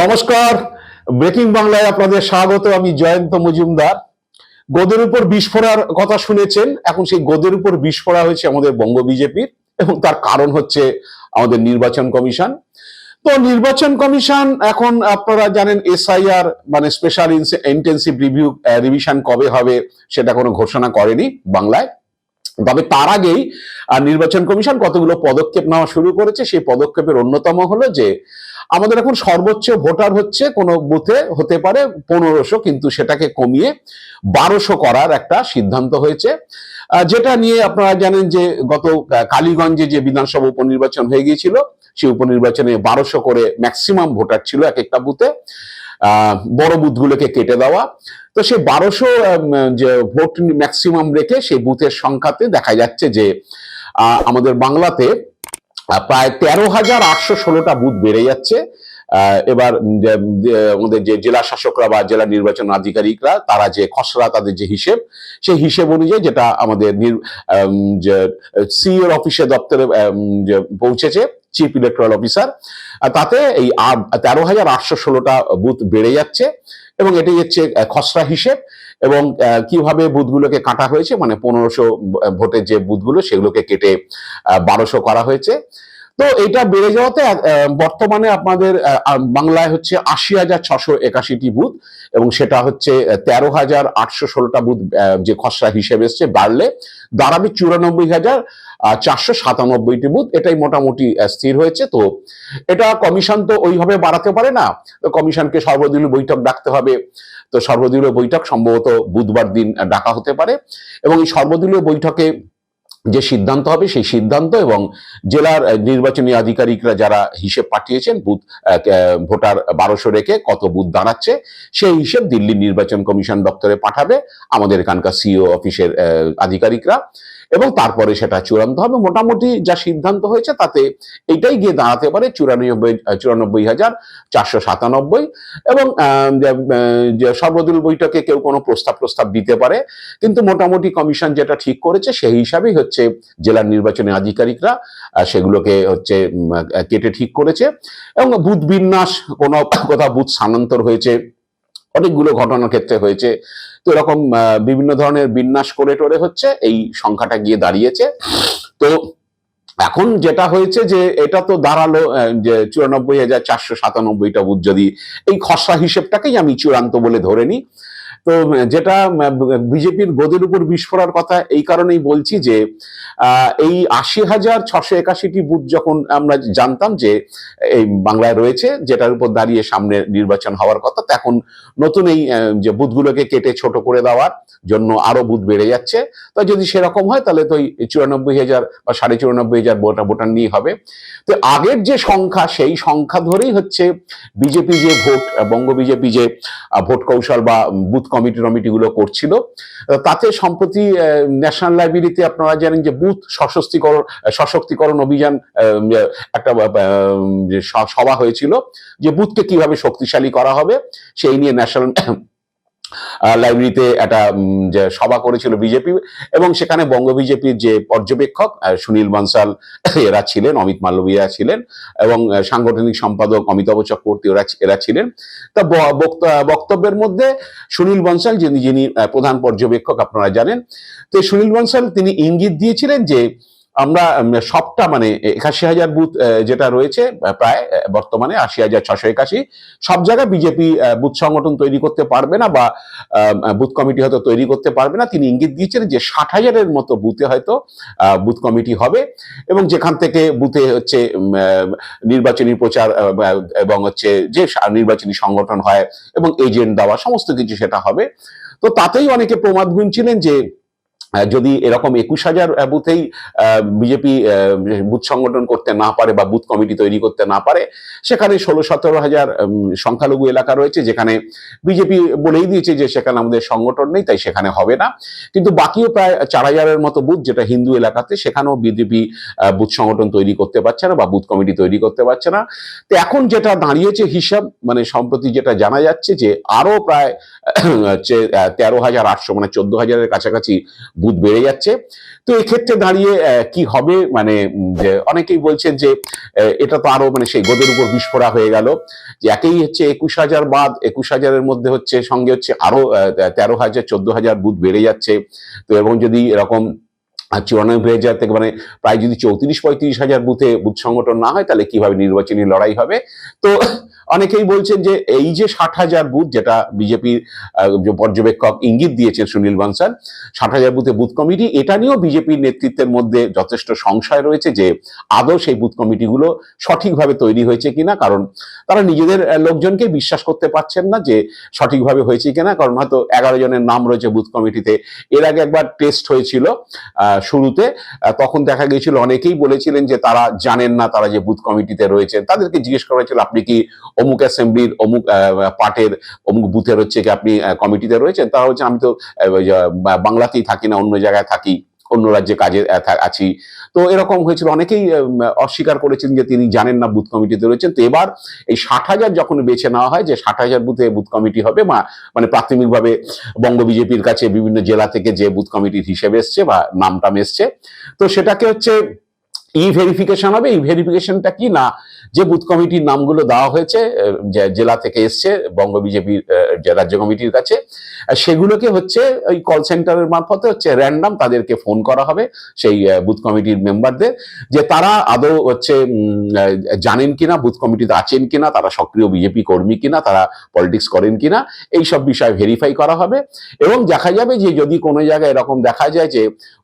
নমস্কার। ব্রেকিং বাংলায় আপনাদের স্বাগত। আমি জয়ন্ত মজুমদার। গোদের উপর বিস্ফোরার কথা শুনেছেন। এখন সেই গোদের উপর বিস্ফোরা হয়েছে আমাদের বঙ্গ বিজেপির এবং তার কারণ হচ্ছে আমাদের নির্বাচন কমিশন। তো নির্বাচন কমিশন এখন আপনারা জানেন এসআইআর মানে স্পেশাল ইন্টেন্সিভ রিভিউ রিভিশন কবে হবে সেটা কোনো ঘোষণা করেনি বাংলায়। তবে তার আগেই নির্বাচন কমিশন কতগুলো পদক্ষেপ নেওয়া শুরু করেছে, সেই পদক্ষেপের অন্যতম হলো যে, আমাদের এখন সর্বোচ্চ ভোটার হচ্ছে কোনো বুথে হতে পারে পনেরোশো, কিন্তু সেটাকে কমিয়ে বারোশো করার একটা সিদ্ধান্ত হয়েছে। যেটা নিয়ে আপনারা জানেন যে, গত কালীগঞ্জে যে বিধানসভা উপনির্বাচন হয়ে গিয়েছিল, সেই উপনির্বাচনে বারোশো করে ম্যাক্সিমাম ভোটার ছিল এক একটা বুথে। বড় বুথগুলোকে কেটে দেওয়া। তো সেই বারোশো যে ভোট ম্যাক্সিমাম রেখে সেই বুথের সংখ্যাতে দেখা যাচ্ছে যে আমাদের বাংলাতে প্রায় তেরো হাজার আটশো ষোলোটা বুথ বেড়ে যাচ্ছে। এবার আমাদের যে জেলা শাসকরা বা জেলা নির্বাচন আধিকারিকরা, তারা যে খসড়া, তাদের যে হিসেব, সেই হিসেব অনুযায়ী যেটা আমাদের যে অফিসে দপ্তরে পৌঁছেছে চিফ ইলেকট্রাল অফিসার তাতে এই তেরো হাজার আটশো ষোলোটা বুথ বেড়ে যাচ্ছে এবং এটাই হচ্ছে খসড়া হিসেব এবং কীভাবে বুথগুলোকে কাটা হয়েছে মানে পনেরোশো ভোটের যে বুথগুলো সেগুলোকে কেটে বারোশো করা হয়েছে। তো এটা বেড়ে যাওয়াতে বর্তমানে আপনাদের বাংলায় হচ্ছে আশি হাজার ছশো একাশিটি বুথ এবং সেটা হচ্ছে তেরো হাজার আটশো ষোলোটা বুথ যে খসড়া হিসেবে এসছে বাড়লে দাঁড়াবে চুরানব্বই হাজার চারশো সাতানব্বইটি বুথ। এটাই মোটামুটি স্থির হয়েছে। তো এটা কমিশন তো ওইভাবে বাড়াতে পারে না। তো কমিশনকে সর্বদলীয় বৈঠক ডাকতে হবে। তো সর্বদলীয় বৈঠক সম্ভবত বুধবার দিন ডাকা হতে পারে এবং এই সর্বদলীয় বৈঠকে যে সিদ্ধান্ত হবে সেই সিদ্ধান্ত এবং জেলার নির্বাচনী আধিকারিকরা যারা হিসেব পাঠিয়েছেন, বুথ ভোটার বারোশো রেখে কত বুথ দাঁড়াচ্ছে, সেই হিসেব দিল্লির নির্বাচন কমিশন দপ্তরে পাঠাবে। আমাদের এখানকার সিও অফিসের আধিকারিকরা। তারপরে সেটা চূড়ান্ত হবে। মোটামুটি যা সিদ্ধান্ত হয়েছে তাতে এটাই গিয়ে দাঁড়াতে পারে চুরানব্বই চুরানব্বই হাজার চারশো সাতানব্বই এবং সর্বদল বৈঠকে কেউ কোনো প্রস্তাব প্রস্তাব দিতে পারে। কিন্তু মোটামুটি কমিশন যেটা ঠিক করেছে সেই হিসাবেই হচ্ছে জেলার নির্বাচনী আধিকারিকরা সেগুলোকে হচ্ছে কেটে ঠিক করেছে। এবং বুথ বিন্যাস কোনো কোথাও বুথ স্থানান্তর হয়েছে অনেকগুলো ঘটনার ক্ষেত্রে হয়েছে। তো এরকম বিভিন্ন ধরনের বিন্যাস করে টোরে হচ্ছে, এই সংখ্যাটা গিয়ে দাঁড়িয়েছে। তো এখন যেটা হয়েছে যে, এটা তো দাঁড়াল যে চুরানব্বই হাজার চারশো সাতানব্বইটা বুথ যদি এই খসড়া হিসেবটাকেই আমি চূড়ান্ত বলে ধরে নিই। তো যেটা বিজেপির গোদের উপর বিস্ফোরার কথা, এই কারণেই বলছি যে এই আশি হাজার ছশো একাশিটি বুথ যখন আমরা জানতাম যে, এই বাংলায় রয়েছে, যেটার উপর দাঁড়িয়ে সামনে নির্বাচন হওয়ার কথা এখন নতুন এই যে বুথগুলোকে কেটে ছোট করে দেওয়ার জন্য আরও বুথ বেড়ে যাচ্ছে। তো যদি সেরকম হয়, তাহলে তো চুরানব্বই হাজার বা সাড়ে চুরানব্বই হাজার ভোটার ভোটার নিয়ে হবে। তো আগের যে সংখ্যা, সেই সংখ্যা ধরেই হচ্ছে বিজেপি যে ভোট, বঙ্গ বিজেপি যে ভোট কৌশল বা বুথ কমিটি টমিটিগুলো করছিল। তাতে সম্প্রতি ন্যাশনাল লাইব্রেরিতে আপনারা জানেন যে বুথ সশস্তিকরণ সশক্তিকরণ অভিযান আহ, একটা সভা হয়েছিল যে বুথকে কীভাবে শক্তিশালী করা হবে সেই নিয়ে ন্যাশনাল লাইব্রেরিতে একটা যে সভা করেছিল বিজেপি এবং সেখানে বঙ্গ বিজেপির যে পর্যবেক্ষক সুনীল বানসাল, এরা ছিলেন, অমিত মাল্লবিয়া ছিলেন এবং সাংগঠনিক সম্পাদক অমিতাভ চক্রবর্তী ওরা, এরা ছিলেন। তা বক্ত- বক্তব্যের মধ্যে সুনীল বনসাল, যিনি যিনি প্রধান পর্যবেক্ষক, আপনারা জানেন, তো সুনীল বনসাল তিনি ইঙ্গিত দিয়েছিলেন যে আমরা সবটা মানে একাশি হাজার বুথ যেটা রয়েছে প্রায় বর্তমানে আশি হাজার ছশো একাশি। সব জায়গায় বিজেপি বুথ সংগঠন তৈরি করতে পারবে না বা বুথ কমিটি হয়তো তৈরি করতে পারবে না। তিনি ইঙ্গিত দিয়েছিলেন যে ষাট হাজারের মতো বুথে হয়তো বুথ কমিটি হবে এবং যেখান থেকে বুথে হচ্ছে নির্বাচনী প্রচার এবং হচ্ছে যে নির্বাচনী সংগঠন হয় এবং এজেন্ট দেওয়া, সমস্ত কিছু সেটা হবে। তো তাতেই অনেকে প্রমাদ গুনছিলেন যে যদি এরকম একুশ হাজার বুথেই বিজেপি বুথ সংগঠন করতে না পারে বা বুথ কমিটি তৈরি করতে না পারে, সেখানে ষোলো সতেরো হাজার সংখ্যালঘু এলাকা রয়েছে, যেখানে বিজেপি বলেই দিয়েছে যে সেখানে আমাদের সংগঠন নেই, তাই সেখানে হবে না। কিন্তু বাকিও প্রায় চার হাজারের মতো বুথ, যেটা হিন্দু এলাকাতে, সেখানেও বিজেপি বুথ সংগঠন তৈরি করতে পারছে না বা বুথ কমিটি তৈরি করতে পারছে না। তো এখন যেটা দাঁড়িয়েছে হিসাব মানে সম্প্রতি যেটা জানা যাচ্ছে যে আরও প্রায় তেরো হাজার আটশো মানে চোদ্দ হাজারের কাছাকাছি বুথ বেড়ে যাচ্ছে। তো এক্ষেত্রে দাঁড়িয়ে কি হবে? মানে অনেকেই বলছেন যে এটা তো আরও মানে সেই গোদের উপর বিস্ফোরা হয়ে গেল। যে একেই হচ্ছে একুশ হাজার বাদ, একুশ হাজারের মধ্যে হচ্ছে, সঙ্গে হচ্ছে আরও তেরো হাজার, চোদ্দ হাজার বুথ বেড়ে যাচ্ছে। তো এবং যদি এরকম চুরানব্বই হাজার থেকে মানে প্রায় যদি চৌত্রিশ পঁয়ত্রিশ হাজার বুথে বুথ সংগঠন না হয়, তাহলে কীভাবে নির্বাচনী লড়াই হবে? তো অনেকেই বলছেন যে এই যে ষাট হাজার বুথ, যেটা বিজেপির পর্যবেক্ষক ইঙ্গিত দিয়েছেন সুনীল বানসাল, ষাট হাজার বুথে বুথ কমিটি, এটা নিয়েও বিজেপির নেতৃত্বের মধ্যে যথেষ্ট সংশয় রয়েছে যে আদৌ সেই বুথ কমিটিগুলো সঠিকভাবে তৈরি হয়েছে কিনা, কারণ তারা নিজেদের লোকজনকে বিশ্বাস করতে পারছেন না যে সঠিকভাবে হয়েছে কিনা, কারণ হয়তো এগারো জনের নাম রয়েছে বুথ কমিটিতে। এর আগে একবার টেস্ট হয়েছিল শুরুতে তখন দেখা গিয়েছিল, অনেকেই বলেছিলেন যে তারা জানেন না তারা যে বুথ কমিটিতে রয়েছেন। তাদেরকে জিজ্ঞেস করা হয়েছিল, আপনি কি অমুক অ্যাসেম্বলির অমুক পার্টের অমুক বুথের হচ্ছে কি আপনি কমিটিতে রয়েছেন? তারা হচ্ছে আমি তো বাংলাতেই থাকি না, অন্য জায়গায় থাকি, অন্য রাজ্যে কাজে আছি। তো এরকম হয়েছিল। অনেকেই অস্বীকার করেছেন যে তিনি জানেন না বুথ কমিটিতে রয়েছেন। তো এবার এই ষাট হাজার যখন বেছে নেওয়া হয়, যে ষাট হাজার বুথে বুথ কমিটি হবে, বা মানে প্রাথমিকভাবে বঙ্গ বিজেপির কাছে বিভিন্ন জেলা থেকে যে বুথ কমিটির হিসেবে এসছে বা নামটাম এসছে, তো সেটাকে হচ্ছে ই ভেরিফিকেশন হবে, এই ভেরিফিকেশনটা কি না? যে বুথ কমিটির নামগুলো দেওয়া হয়েছে জেলা থেকে এসছে, বঙ্গ বিজেপির রাজ্য কমিটির কাছে সেগুলোকে হচ্ছে ওই কল সেন্টারের মারফতে হচ্ছে র্যান্ডাম তাদেরকে ফোন করা হবে, সেই বুথ কমিটির মেম্বারদের যে তারা আদৌ হচ্ছে জানেন কিনা, বুথ কমিটিতে আছেন কিনা, তারা সক্রিয় বিজেপি কর্মী কিনা, তারা পলিটিক্স করেন কিনা এই সব বিষয় ভেরিফাই করা হবে। এবং দেখা যাবে যে যদি কোনো জায়গায় এরকম দেখা যায় যে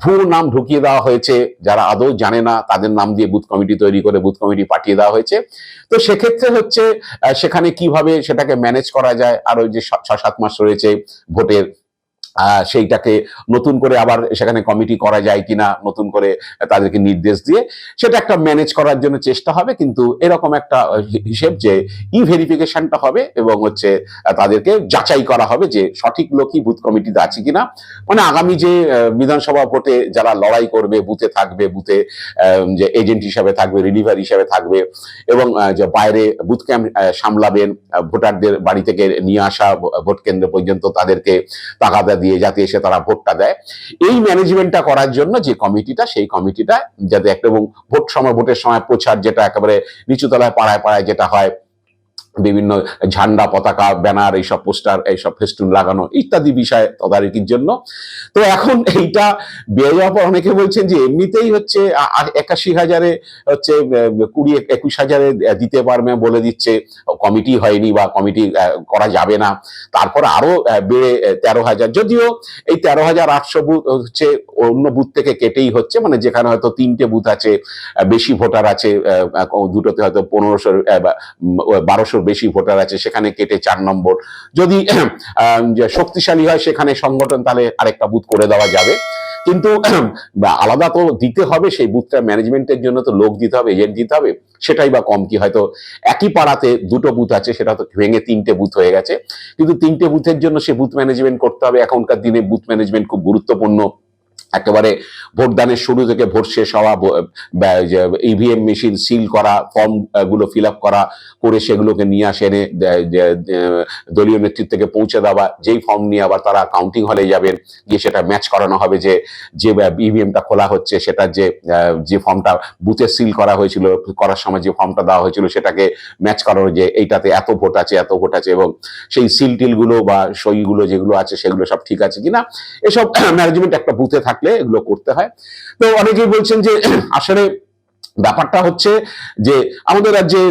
ভুয়ো নাম ঢুকিয়ে দেওয়া হয়েছে, যারা আদৌ জানে না তাদের নাম দিয়ে বুথ কমিটি তৈরি করে বুথ কমিটি পাঠিয়ে দেওয়া হয়েছে। তো সেক্ষেত্রে হচ্ছে সেখানে কীভাবে সেটাকে ম্যানেজ করা যায়? আর ওই যে ছ- সাত মাস রয়েছে ভোটের সেইটাকে নতুন করে আবার সেখানে কমিটি করা যায় কিনা, নতুন করে তাদেরকে নির্দেশ দিয়ে সেটা একটা ম্যানেজ করার জন্য চেষ্টা হবে, কিন্তু এরকম একটা হিসেব যে ই ভেরিফিকেশনটা হবে এবং হচ্ছে তাদেরকে যাচাই করা হবে যে সঠিক লোকই বুথ কমিটিতে আছে কিনা। মানে আগামী যে বিধানসভা ভোটে যারা লড়াই করবে বুথে থাকবে বুথে যে এজেন্ট হিসাবে থাকবে রিলিভার হিসাবে থাকবে এবং যে বাইরে বুথ ক্যাম্প সামলাবেন ভোটারদের বাড়ি থেকে নিয়ে আসা ভোট কেন্দ্র পর্যন্ত তাদেরকে তাগাদা দিয়ে যাতে এসে তারা ভোটটা দেয়। এই ম্যানেজমেন্টটা করার জন্য যে কমিটিটা, সেই কমিটিটা যাতে একটা এবং ভোট সময়, ভোটের সময় প্রচার যেটা একেবারে নিচুতলায়, পাড়ায় পাড়ায় যেটা হয় বিভিন্ন ঝান্ডা পতাকা, ব্যানার, এইসব পোস্টার, এইসব ফেস্টুন লাগানো ইত্যাদি বিষয়ে তদারকির জন্য। তো এখন এইটা বেড়ে যাওয়ার পর অনেকে বলছেন যে এমনিতেই হচ্ছে একাশি হাজারে হচ্ছে কুড়ি, একুশ হাজারে দিতে পারবে বলে দিচ্ছে। কমিটি হয়নি বা কমিটি করা যাবে না। তারপর আরও বেড়ে তেরো হাজার। যদিও এই তেরো হাজার আটশো বুথ হচ্ছে অন্য বুথ থেকে কেটেই হচ্ছে মানে যেখানে হয়তো তিনটে বুথ আছে বেশি ভোটার আছে দুটোতে হয়তো পনেরোশো বারোশোর বেশি ভোটার আছে, সেখানে কেটে চার নম্বর। যদি শক্তিশালী হয়, সেখানে সংগঠন তাহলে আরেকটা বুথ করে দেওয়া যাবে। কিন্তু আলাদা তো দিতে হবে, সেই বুথটা ম্যানেজমেন্টের জন্য তো লোক দিতে হবে এজেন্ট দিতে হবে, সেটাই বা কম কি? হয়তো একই পাড়াতে দুটো বুথ আছে, সেটা তো ভেঙে তিনটে বুথ হয়ে গেছে। কিন্তু তিনটে বুথের জন্য সে বুথ ম্যানেজমেন্ট করতে হবে। এখনকার দিনে বুথ ম্যানেজমেন্ট খুব গুরুত্বপূর্ণ। একেবারে ভোটদানের শুরু থেকে ভোট শেষ হওয়া ইভিএম মেশিন সিল করা ফর্মগুলো ফিল আপ করা, করে সেগুলোকে নিয়ে আসে, এনে দলীয় নেতৃত্বকে পৌঁছে দেওয়া, যেই ফর্ম নিয়ে আবার তারা কাউন্টিং হলে যাবেন, গিয়ে সেটা ম্যাচ করানো হবে যে যে ইভিএমটা খোলা হচ্ছে, সেটা যে যে ফর্মটা বুথে সিল করা হয়েছিল, করার সময় যে ফর্মটা দেওয়া হয়েছিল, সেটাকে ম্যাচ করানো যে, এইটাতে এত ভোট আছে, এত ভোট আছে, এবং সেই সিল টিলগুলো বা সইগুলো যেগুলো আছে, সেগুলো সব ঠিক আছে কিনা, এসব ম্যানেজমেন্ট একটা বুথে থাকলে এগুলো করতে হয়। তো অনেকেই বলছেন যে আসলে ব্যাপারটা হচ্ছে যে আমাদের রাজ্যে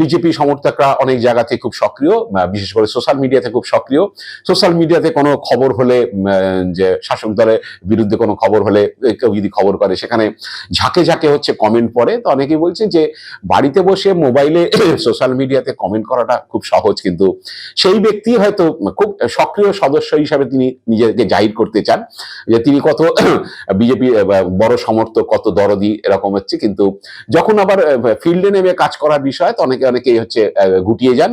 বিজেপি সমর্থকরা অনেক জায়গাতে খুব সক্রিয় বিশেষ করে সোশ্যাল মিডিয়াতে খুব সক্রিয়। সোশ্যাল মিডিয়াতে কোনো খবর হলে যে শাসক দলের বিরুদ্ধে কোনো খবর হলে কেউ যদি খবর করে, সেখানে ঝাঁকে ঝাঁকে হচ্ছে কমেন্ট পড়ে। তো অনেকেই বলছে যে বাড়িতে বসে মোবাইলে সোশ্যাল মিডিয়াতে কমেন্ট করাটা খুব সহজ, কিন্তু সেই ব্যক্তি হয়তো খুব সক্রিয় সদস্য হিসাবে তিনি নিজেকে জাহির করতে চান। যে তিনি কত বিজেপি বড় সমর্থক, কত দরদি, এরকম হচ্ছে, কিন্তু যখন আবার ফিল্ডে নেমে কাজ করার বিষয়, তো অনেকে অনেকেই হচ্ছে গুটিয়ে যান।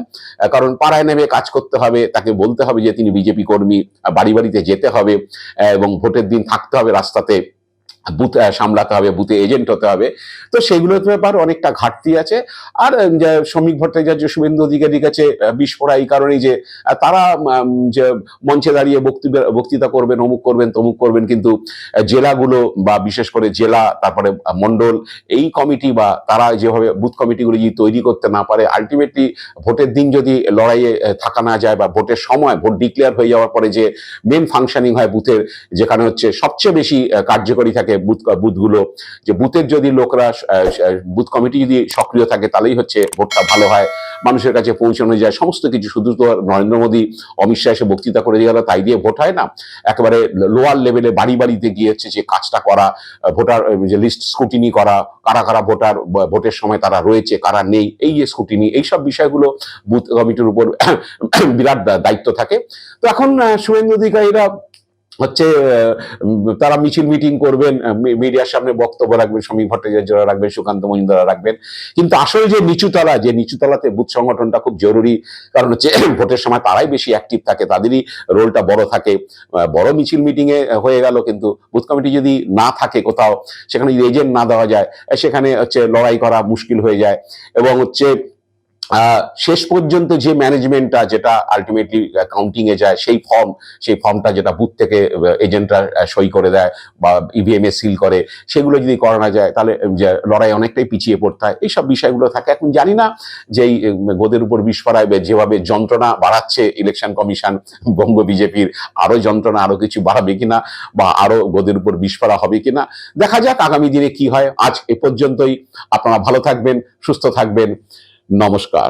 কারণ পাড়ায় নেমে কাজ করতে হবে, তাকে বলতে হবে যে তিনি বিজেপি কর্মী, বাড়ি বাড়িতে যেতে হবে এবং ভোটের দিন থাকতে হবে রাস্তাতে। বুথ সামলাতে হবে বুথে এজেন্ট হতে হবে। তো সেগুলোর ব্যাপার অনেকটা ঘাটতি আছে। আর শ্রমিক ভট্টাচার্য শুভেন্দু অধিকারীর কাছে বিস্ফোরা এই কারণেই যে তারা যে মঞ্চে দাঁড়িয়ে বক্তব্য বক্তৃতা করবেন অমুক করবেন তমুক করবেন কিন্তু জেলাগুলো বা বিশেষ করে জেলা তারপরে আহ, মণ্ডল এই কমিটি বা তারা যেভাবে বুথ কমিটিগুলো যদি তৈরি করতে না পারে আলটিমেটলি ভোটের দিন যদি লড়াইয়ে থাকা না যায় বা ভোটের সময় ভোট ডিক্লেয়ার হয়ে যাওয়ার পরে যে মেন ফাংশনিং হয় বুথের যেখানে হচ্ছে সবচেয়ে বেশি কার্যকরী থাকে বুথ, বুথগুলো, যে বুথের যদি লোকরা বুথ কমিটি যদি সক্রিয় থাকে, তাহলেই হচ্ছে ভোটটা ভালো হয়। মানুষের কাছে পৌঁছানো যায়, সমস্ত কিছু শুধু তো নরেন্দ্র মোদী, অমিত শাহ এসে বক্তৃতা করে গেল, তাই দিয়ে ভোট হয় না। একেবারে লোয়ার লেভেলে বাড়ি বাড়িতে গিয়ে হচ্ছে যে কাজটা করা ভোটার যে লিস্ট স্কুটিনি করা, কারা কারা ভোটার ভোটের সময় তারা রয়েছে, কারা নেই, এই যে স্কুটিনি এইসব বিষয়গুলো বুথ কমিটির উপর বিরাট দায়িত্ব থাকে। তো এখন শুভেন্দু অধিকারীরা হচ্ছে তারা মিছিল মিটিং করবেন মিডিয়ার সামনে বক্তব্য রাখবেন, সমীর ভট্টাচার্যরা রাখবেন, সুকান্ত মজুমদারা রাখবেন। কিন্তু আসলে যে নিচুতলা, যে নিচুতলাতে বুথ সংগঠনটা খুব জরুরি, কারণ হচ্ছে, ভোটের সময় তারাই বেশি অ্যাক্টিভ থাকে, তাদেরই রোলটা বড় থাকে। বড় মিছিল মিটিং এ হয়ে গেল, কিন্তু বুথ কমিটি যদি না থাকে কোথাও, সেখানে যদি এজেন্ট না দেওয়া যায়, সেখানে হচ্ছে লড়াই করা মুশকিল হয়ে যায়। এবং হচ্ছে শেষ পর্যন্ত যে ম্যানেজমেন্টটা যেটা আলটিমেটলি কাউন্টিং এ যায়, সেই ফর্ম সেই ফর্মটা যেটা বুথ থেকে এজেন্টরা সই করে দেয় বা ইভিএম এ সিল করে, সেগুলো যদি করানো যায়, তাহলে লড়াই অনেকটাই পিছিয়ে পড়তে হয়। এইসব বিষয়গুলো থাকে। এখন জানি না যে এই গোদের উপর বিষ বিস্ফোরায় যেভাবে যন্ত্রণা বাড়াচ্ছে ইলেকশন কমিশন বঙ্গ বিজেপির, আরও যন্ত্রণা, আরও কিছু বাড়াবে কিনা বা আরও গোদের উপর বিস্ফোরা হবে কিনা, দেখা যাক আগামী দিনে কি হয়। আজ এ পর্যন্তই। আপনারা ভালো থাকবেন, সুস্থ থাকবেন। নমস্কার।